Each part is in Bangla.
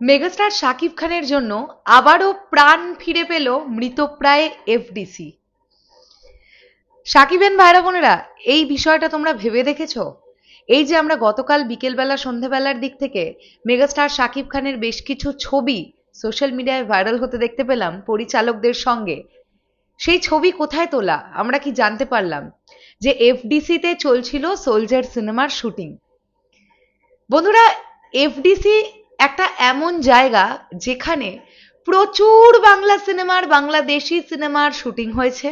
মেগাস্টার শাকিব খানের জন্য আবারও প্রাণ ফিরে পেল মৃতপ্রায় এফডিসি। সাকিবেন ভাইরা বোনেরা, এই বিষয়টা তোমরা ভেবে দেখেছ? এই যে আমরা গতকাল বিকেলবেলা, সন্ধেবেলার দিক থেকে মেগাস্টার শাকিব খানের বেশ কিছু ছবি সোশ্যাল মিডিয়ায় ভাইরাল হতে দেখতে পেলাম পরিচালকদের সঙ্গে। সেই ছবি কোথায় তোলা? আমরা কি জানতে পারলাম যে এফডিসিতে চলছিল সোলজার সিনেমার শুটিং। বন্ধুরা, এফডিসি একটা এমন জায়গা যেখানে প্রচুর বাংলা সিনেমার বাংলাদেশি সিনেমার শুটিং হয়েছে।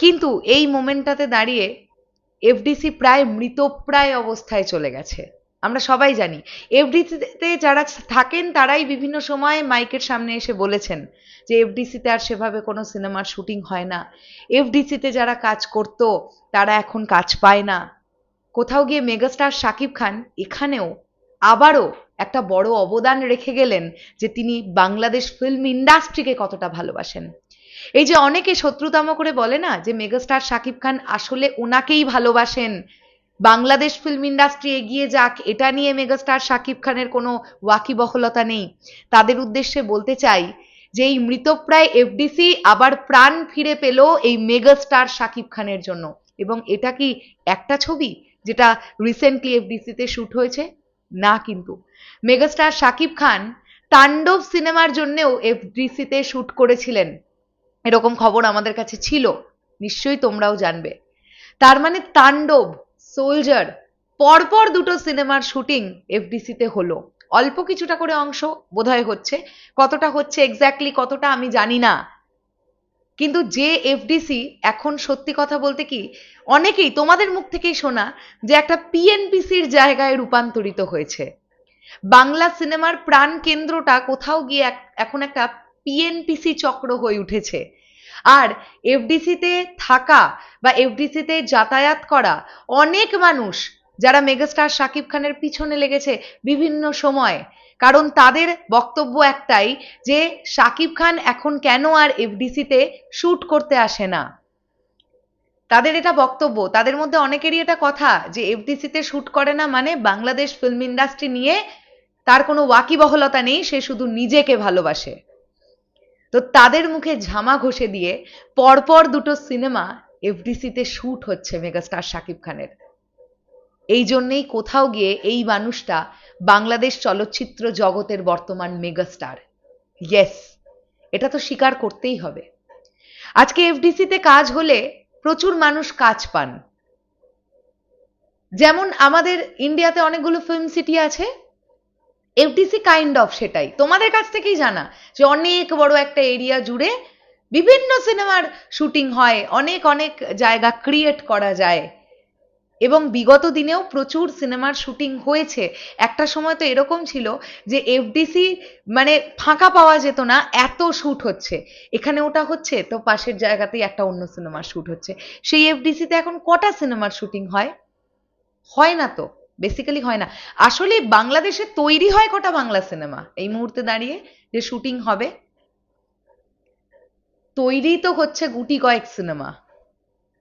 কিন্তু এই মোমেন্টটাতে দাঁড়িয়ে এফডিসি প্রায় মৃতপ্রায় অবস্থায় চলে গেছে। আমরা সবাই জানি এফডিসিতে যারা থাকেন তারাই বিভিন্ন সময় মাইকের সামনে এসে বলেছেন যে এফডিসিতে আর সেভাবে কোনো সিনেমার শুটিং হয় না। এফডিসিতে যারা কাজ করত, তারা এখন কাজ পায় না। কোথাও গিয়ে মেগাস্টার শাকিব খান এখানেও আবারও একটা বড় অবদান রেখে গেলেন যে তিনি বাংলাদেশ ফিল্ম ইন্ডাস্ট্রিকে কতটা ভালোবাসেন। এই যে অনেকে শত্রুতাম করে বলে না যে মেগাস্টার শাকিব খান আসলে ওনাকেই ভালোবাসেন, বাংলাদেশ ফিল্ম ইন্ডাস্ট্রি এগিয়ে যাক, এটা নিয়ে মেগাস্টার শাকিব খানের কোনো ওয়াকিবহলতা নেই। তাদের উদ্দেশ্যে বলতে চাই যে এই মৃতপ্রায় এফডিসি আবার প্রাণ ফিরে পেল এই মেগাস্টার শাকিব খানের জন্য। এবং এটা কি একটা ছবি যেটা রিসেন্টলি এফডিসিতে শ্যুট হয়েছে? না কিন্তু। মেগাস্টার শাকিব খান তাণ্ডব সিনেমার জন্যেও এফডিসিতে শ্যুট করেছিলেন। এরকম খবর আমাদের কাছে ছিল, নিশ্চয়ই তোমরাও জানবে। তার মানে তাণ্ডব, সোলজার, পরপর দুটো সিনেমার শুটিং এফডিসিতে হলো। অল্প কিছুটা করে অংশ বোধহয় হচ্ছে, কতটা হচ্ছে এক্স্যাক্টলি কতটা আমি জানি না। কিন্তু যে এফডিসি এখন সত্যি কথা বলতে কি, অনেকেই তোমাদের মুখ থেকেই শোনা যে একটা পিএনপিসির জায়গায় রূপান্তরিত হয়েছে। বাংলা সিনেমার প্রাণ কেন্দ্রটা কোথাও গিয়ে এখন একটা পিএনপিসি চক্র হয়ে উঠেছে। আর এফডিসিতে থাকা বা এফডিসিতে যাতায়াত করা অনেক মানুষ, যারা মেগাস্টার শাকিব খানের পিছনে লেগেছে বিভিন্ন সময় কারণ তাদের বক্তব্য একটাই যে শাকিব খান এখন কেন আর এফডিসিতে শ্যুট করতে আসে না? তাদের এটা বক্তব্য। তাদের মধ্যে অনেকেরই এটা কথা যে, এফডিসিতে শ্যুট করে না মানে বাংলাদেশ ফিল্ম ইন্ডাস্ট্রি নিয়ে তার কোনো ওয়াকিবহলতা নেই, সে শুধু নিজেকে ভালোবাসে। তো তাদের মুখে ঝামা ঘষে দিয়ে পরপর দুটো সিনেমা এফডিসিতে শ্যুট হচ্ছে মেগাস্টার শাকিব খানের। এই জন্যেই কোথাও গিয়ে এই মানুষটা বাংলাদেশ চলচ্চিত্র জগতের বর্তমান মেগাস্টার। ইয়েস এটা তো স্বীকার করতেই হবে। আজকে এফডিসিতে কাজ হলে প্রচুর মানুষ কাজ পান। যেমন আমাদের ইন্ডিয়াতে অনেকগুলো ফিল্ম সিটি আছে। এফডিসি কাইন্ড অফ সেটাই। তোমাদের কাছ থেকেই জানা যে অনেক বড় একটা এরিয়া জুড়ে বিভিন্ন সিনেমার শুটিং হয়। অনেক অনেক জায়গা ক্রিয়েট করা যায়। এবং বিগত দিনেও প্রচুর সিনেমার শুটিং হয়েছে। একটা সময় তো এরকম ছিল যে এফডিসি মানে ফাঁকা পাওয়া যেত না, এত শ্যুট হচ্ছে। এখানে ওটা হচ্ছে, তো পাশের জায়গাতেই একটা অন্য সিনেমার শ্যুট হচ্ছে। সেই এফডিসিতে এখন কটা সিনেমার শুটিং হয়? হয় না তো বেসিক্যালি হয় না। আসলে বাংলাদেশে তৈরি হয় কটা বাংলা সিনেমা? এই মুহূর্তে দাঁড়িয়ে যে শুটিং হবে? তৈরি তো হচ্ছে গুটি কয়েক সিনেমা।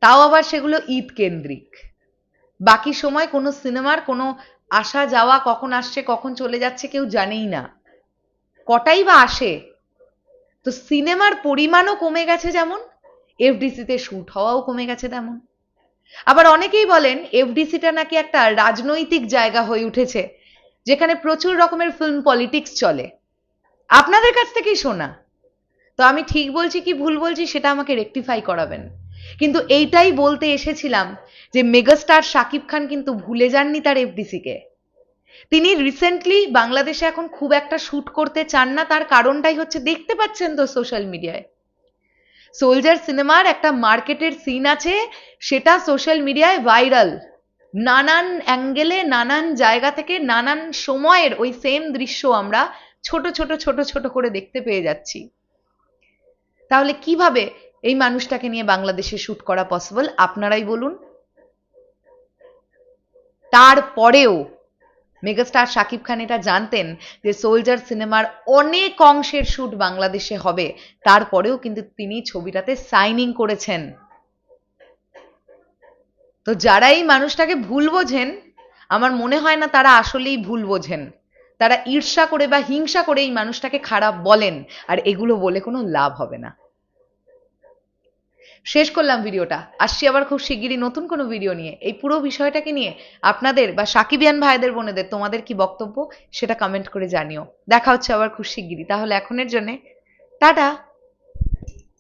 তাও আবার সেগুলো ঈদ কেন্দ্রিক। বাকি সময় কোনো সিনেমার কোনো আসা যাওয়া কখন আসছে, কখন চলে যাচ্ছে কেউ জানেই না। কটাই বা আসে? তো সিনেমার পরিমাণও কমে গেছে যেমন, এফডিসিতে শ্যুট হওয়াও কমে গেছে তেমন। আবার অনেকেই বলেন এফডিসিটা নাকি একটা রাজনৈতিক জায়গা হয়ে উঠেছে, যেখানে প্রচুর রকমের ফিল্ম পলিটিক্স চলে। আপনাদের কাছ থেকেই শোনা। তো আমি ঠিক বলছি কি ভুল বলছি সেটা আমাকে রেকটিফাই করাবেন। কিন্তু এইটাই বলতে এসেছিলাম যে মেগাস্টার শাকিব খান কিন্তু ভুলে যাননি তার এফডিসিকে। তিনি রিসেন্টলি বাংলাদেশে এখন খুব একটা শ্যুট করতে চান না, তার কারণটাই হচ্ছে দেখতে পাচ্ছেন তো সোশ্যাল মিডিয়ায় সোলজার সিনেমার একটা মার্কেটের সিন আছে, সেটা সোশ্যাল মিডিয়ায় ভাইরাল নানান অ্যাঙ্গেলে নানান জায়গা থেকে, নানান সময়ের ওই সেম দৃশ্য আমরা ছোট ছোট ছোট ছোট করে দেখতে পেয়ে যাচ্ছি। তাহলে কীভাবে এই মানুষটাকে নিয়ে বাংলাদেশে শ্যুট করা পসিবল আপনারাই বলুন। তারপরেও মেগাস্টার শাকিব খান এটা জানতেন যে সোলজার সিনেমার অনেক অংশের শ্যুট বাংলাদেশে হবে। তারপরেও কিন্তু তিনি ছবিটাতে সাইনিং করেছেন। তো যারা এই মানুষটাকে ভুল বোঝেন, আমার মনে হয় না তারা আসলেই ভুল বোঝেন। তারা ঈর্ষা করে বা হিংসা করে এই মানুষটাকে খারাপ বলেন, আর এগুলো বলে কোনো লাভ হবে না। শেষ করলাম ভিডিওটা। আসছি আবার খুব শিগগিরই নতুন কোনো ভিডিও নিয়ে। এই পুরো বিষয়টাকে নিয়ে আপনাদের বা সাকিবিয়ান ভাইদের বোনেদের তোমাদের কি বক্তব্য সেটা কমেন্ট করে জানিও। দেখা হচ্ছে আবার খুব শিগগিরই। তাহলে এখনের জন্যে টাটা।